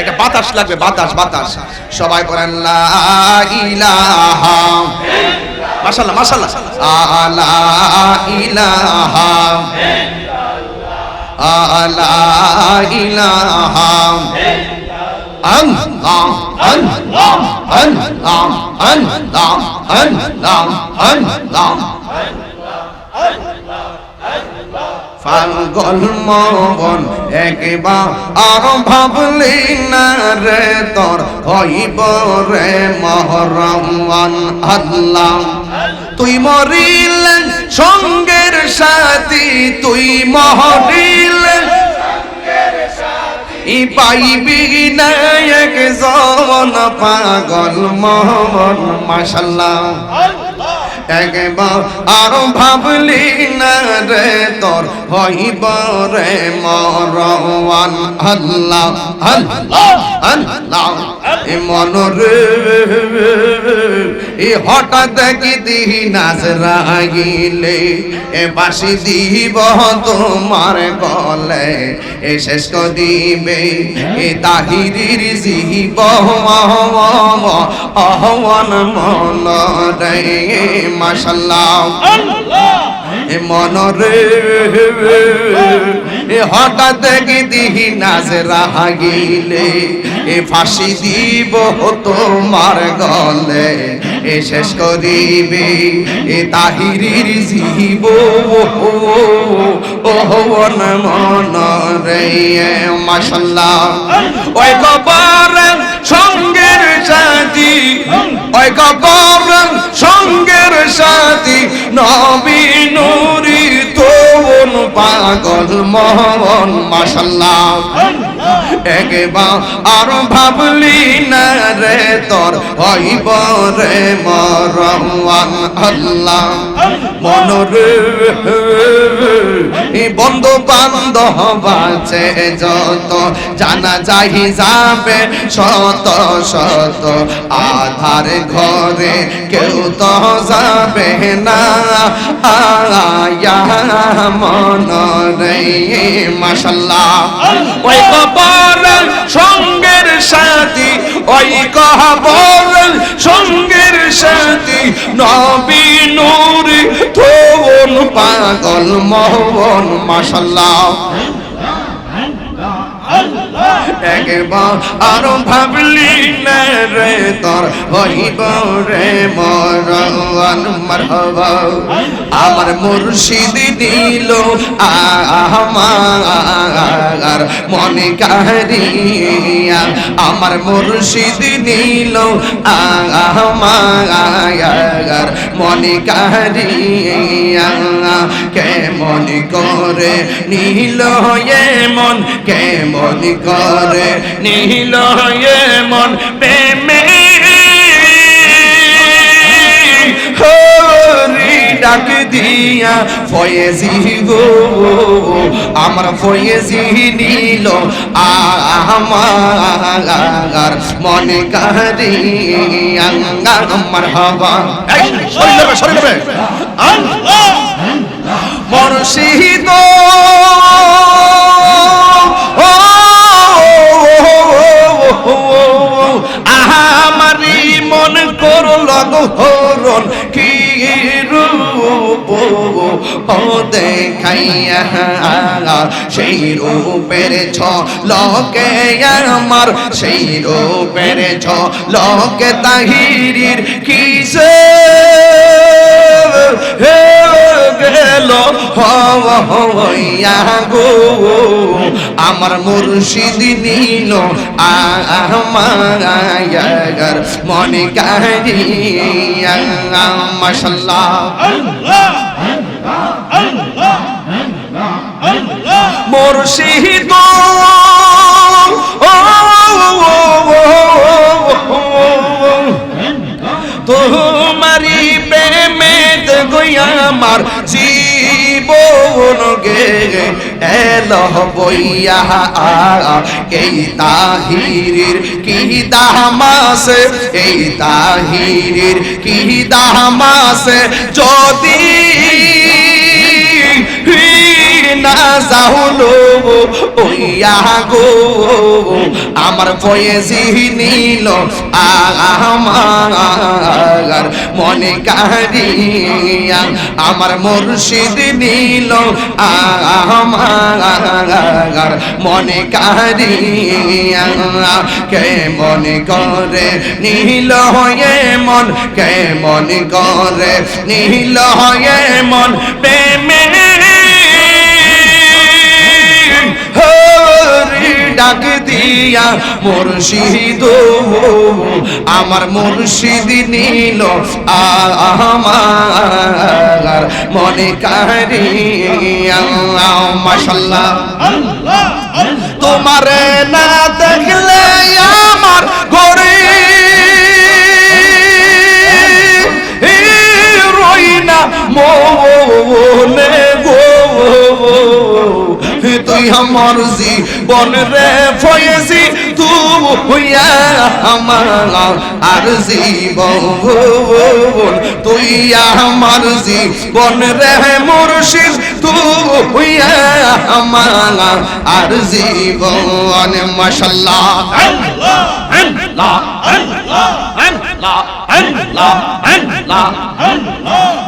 একটা বাতাস লাগবে বাতাস বাতাস। সবাই বলেন লা ইলাহা আল্লাহ। পাগল মন একবার ভাবলি না রে তোর, হইব রে মহরমান আল্লাহ। তুই মরিলেন সঙ্গের সাথী, তুই মহরিলেন ই পাইবি না এক জন পাগল মোহন, মাশাল্লাহ। একবার আর ভাবলি না রে তোর হইব রে মরওয়ান। আল্লাহ আল্লাহ আল্লাহ, এ মন রে এ হঠাৎ দেখি দিহি নাচ রাগিলে এ বাসি দিব তোমার গলে, এ শেষ দিবে, এ তাহিরির জীব অহওয়ান মন রে মাশাল্লাহ। এ হঠাৎ দিহি এ ফাঁসি দিব তোমার গলে এ শেষ করিবে এ তাহিরির জীব ওহন মন রে মাশাল্লাহ। ওই কবর সঙ্গের সাথী ওই কবর নবী নুরি তোন পাগল মহন মাসাল্লাহ একবার আর ভাবলি না রে, তোর হইব রে মরম, আল্লাহ। মন রে এই বন্ধু বান্ধব আছে যত, জানা যাই যাবে শত শত। আধার ঘরে কেউ তো যাবে না। আয়া মন রে মাশাল্লাহ। ওই কবর সঙ্গের সাথী, ওই কবর সঙ্গের সাথী, নবী নূরি তোন পাগল মোহন মাশাল্লাহ। একবার আরও ভাবলি না রে তোর হইব রে মরওয়ান মারহাবা। আমার মুর্শিদ দিল আমার মনে কারিয়া আমার মুর্শিদ দিল আমার মনে কারিয়া কেমন করে নীল মন কেমন করে নীল মন প্রেমে। ডাক দিয়া ফয়েজি গো আমার ফয়েজি নীল আমার মনে কারি আমার হবা শরীরে শরীরে সেই রূপের ছ লকে আমার, সেই রূপের ছ লকে তাহিরির কিসে গেল হইয়া গো। আমার মুর্শিদ নীল আমার মনে কারিয়া মাশাল্লাহ। মুর্শিদ। তোমারি প্রেমে গইয়া আমার জীবন গে এল বইয়া। এই তাহিরির কি দামাসে এই তাহিরির কি দামাসে যদি না যাহুলো ওইয়া গো। আমার ফয়েজি নিল আমার মনে কারিয়া আমার মুর্শিদ নিল আমার মনে কারিয়া কে মনে করে নীল হয়ে মন, কে মনে করে নীল হয়ে মন প্রেমে ডাক দিয়া মুর্শিদ আমার মুর্শিদ নীল আমার মনে কারিয়া। মাশাল্লাহ। তোমার না দেখলে তুই আমার জীবন রে ফয়েছি তুই আমার আর জীবন তুই আমার জীবন রে মুর্শিদ তুই আমার আর জীবন মাশাল্লাহ।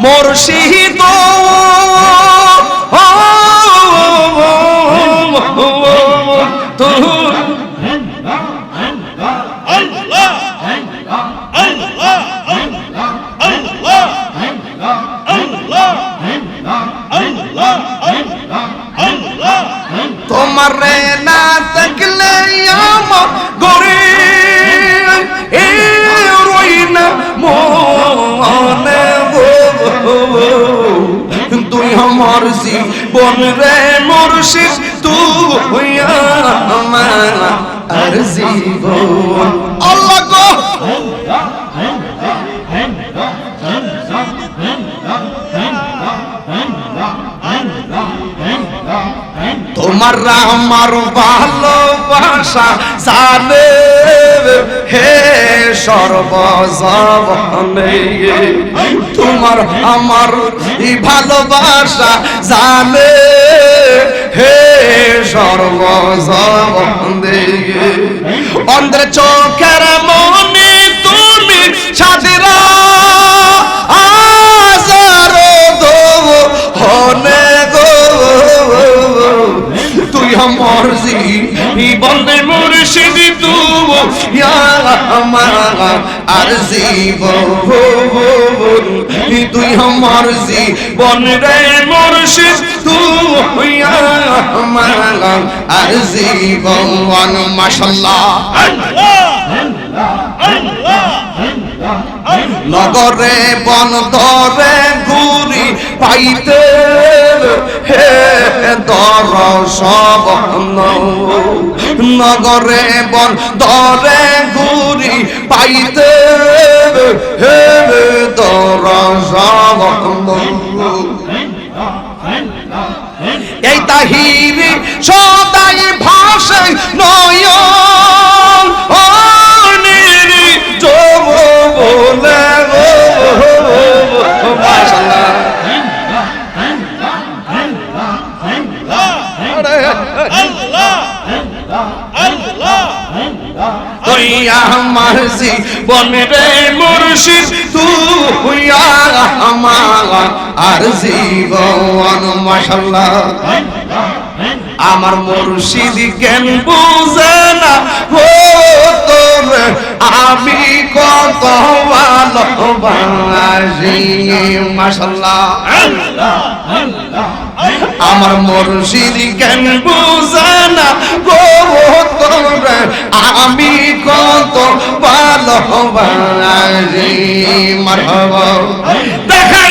মুর্শিদ তোমার না থাকলে আমার গরে এ রই না মনে তুই আমার জীবন রে মুর্শিদ, তুই আমার জীবন। আল্লাহ গো। তোমার আমার ভালোবাসা জানে হে সর্বজনে। তোমার আমার ভালোবাসা জানে হে সর্বজনে। অন্ধ্র চোখের মনে তুমি সাজরা তুই আমার জীবন রে মুর্শিদ তুই আমার জীবন। মাশাল্লাহ। নগরে বন্দরে ঘুরি পাইতে হে দর সব নগরে বন্দরে ঘুরি পাইতে হে এই তাহিরি সদাই ভাষে নয় রে মুর্শিদ তুই আমার আর জীবন মাশাল্লাহ আমার মুর্শিদ কেন বুঝে না? আমি কত ভালোবাসি মাশাল্লাহ আমার মুর্শিদ কেন বুঝে না গো আমি কত ভালোবাসি, মারহাবা। দেখা